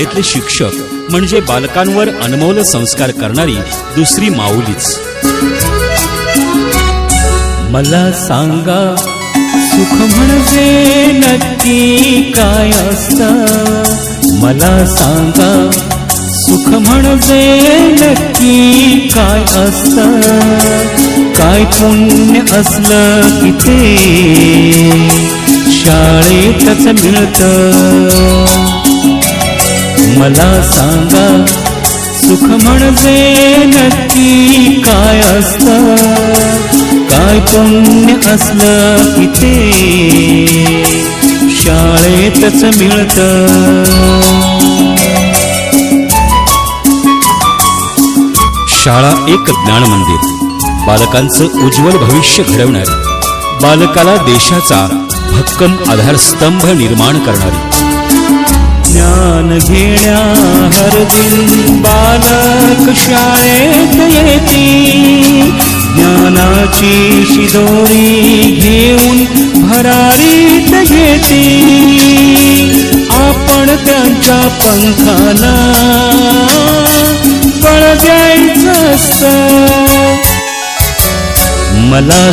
शाळेतले शिक्षक म्हणजे बालकांवर अनमोल संस्कार करणारी दुसरी माऊलीच. मला सांगा सुख म्हणजे नक्की काय असत? मला सांगा सुख म्हणजे नक्की काय असत? काय पुण्य असलं की ते शाळेतच मिळतं. मला सांगा सुख म्हणजे नक्की काय असत? काय पुण्य असलं की ते शाळेतच मिळत. शाळा एक ज्ञान मंदिर. बालकांचं उज्ज्वल भविष्य घडवणारी. बालकाला देशाचा भक्कम आधारस्तंभ निर्माण करणारी. ज्ञान घेण्या हर दिन बालक शाळेत येती. ज्ञानाची शिदोरी घेऊन भरारीत घेते आपण त्यांच्या पंखाला बळ द्यायचं असतं. मला